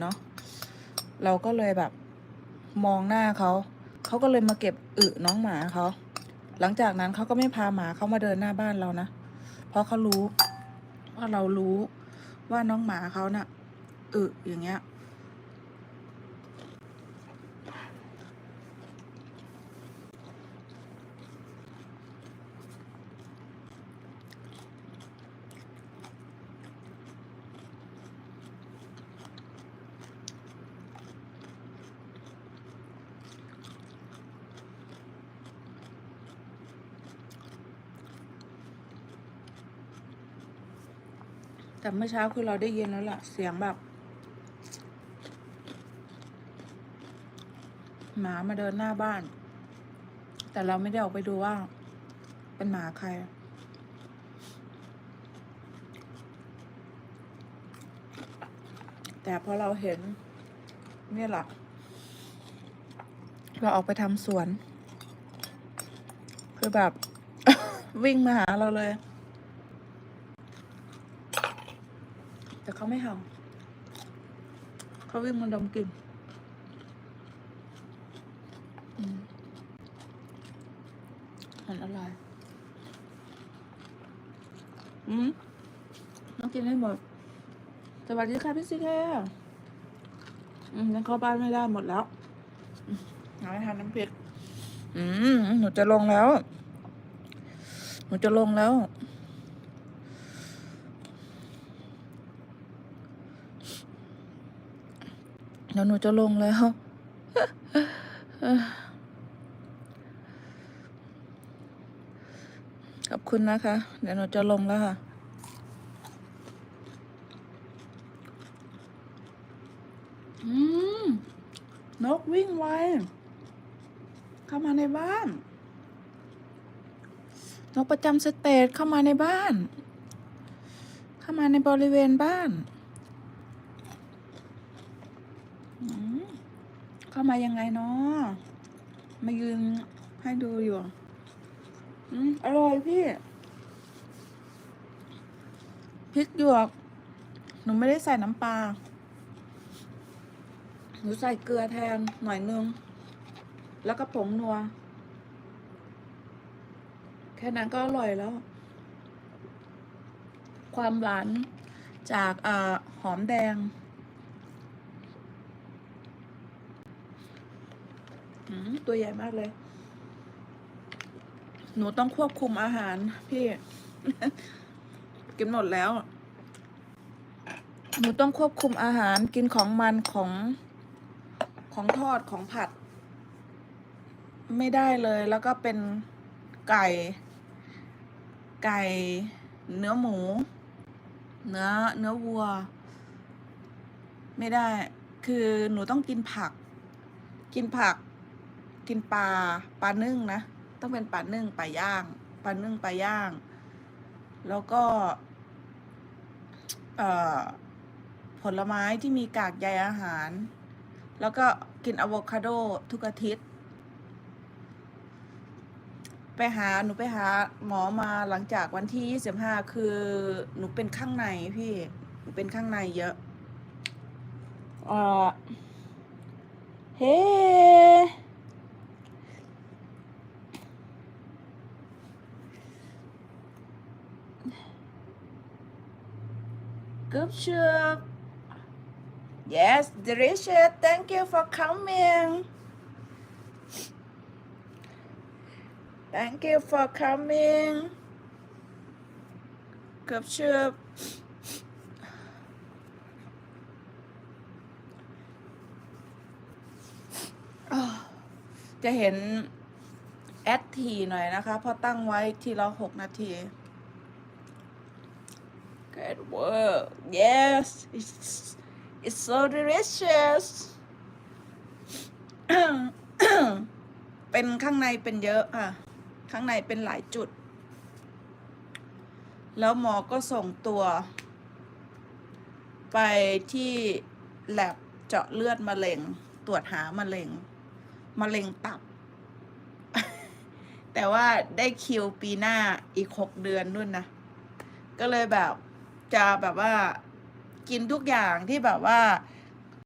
เนาะเราก็เลยแบบมองหน้าเขา เขาก็เลยมาเก็บอึน้องหมาเขา หลังจากนั้นเขาก็ไม่พาหมาเขามาเดินหน้าบ้านเรานะ เพราะเขารู้ว่าเรารู้ว่าน้องหมาเขาน่ะอึอย่างเงี้ย แต่เมื่อเช้าคือเราได้ยินแล้วล่ะ เสียงแบบ หมามาเดินหน้าบ้าน แต่เราไม่ได้ออกไปดูว่า เป็นหมาใคร แต่พอเราเห็น เนี่ยแหละเราออกไปทำสวน คือแบบ วิ่งมาหาเราเลย แต่เขาไม่เห่าเขาวิ่งมาดมกลิ่นมันอร่อยอืมต้องกินให้หมด สวัสดีค่ะพี่ซีแค่อืมยังเข้าบ้านไม่ได้หมดแล้วอืมเอาให้ทานน้ำพริก อืม หนูจะลงแล้ว หนูจะลงแล้ว เดี๋ยวหนูจะลงแล้ว ขอบคุณนะคะ เดี๋ยวหนูจะลงแล้วค่ะอืมนกวิ่งไว เข้ามาในบ้าน นกประจำสเตทเข้ามาในบ้าน เข้ามาในบริเวณบ้าน อืม เข้ามายังไงเนาะมายืนให้ดูอยู่อืมอร่อยพี่พริกหยวก หนูไม่ได้ใส่น้ำปลา หนูใส่เกลือแทนหน่อยนึง แล้วก็ผงนัว แค่นั้นก็อร่อยแล้ว ความหวานจากอหอมแดง อืม ตัวใหญ่มากเลย หนูต้องควบคุมอาหาร พี่ กินหมดแล้ว หนูต้องควบคุมอาหารกินของมันของของทอดของผัด ไม่ได้เลย แล้วก็เป็นไก่ ไก่เนื้อหมู เนื้อเนื้อวัว ไม่ได้ คือหนูต้องกินผัก กินผัก กินปลาปลานึ่งนะ ต้องเป็นปลานึ่งปลาย่างปลานึ่งปลาย่าง แล้วก็ผลไม้ที่มีกากใยอาหาร แล้วก็กินอะโวคาโดทุกอาทิตย์ ไปหาหนูไปหาหมอมาหลังจากวันที่25คือหนูเป็นข้างในพี่หนูเป็นข้างในเยอะเอ่อเฮ้ Good soup. Yes, delicious. Thank you for coming. Thank you for coming. Good soup. อ้าวจะเห็นแอดทีหน่อยนะคะ เพราะตั้งไว้ทีละหกนาที Good work. Yes, it's it's so delicious. เป็นข้างในเป็นเยอะอะ ข้างในเป็นหลายจุด แล้วหมอก็ส่งตัว ไปที่แลบเจาะเลือดมะเร็ง ตรวจหามะเร็ง มะเร็งตับ แต่ว่าได้คิวปีหน้าอีกหกเดือนนู่นนะ ก็เลยแบบ จะแบบว่ากินทุกอย่างที่แบบว่า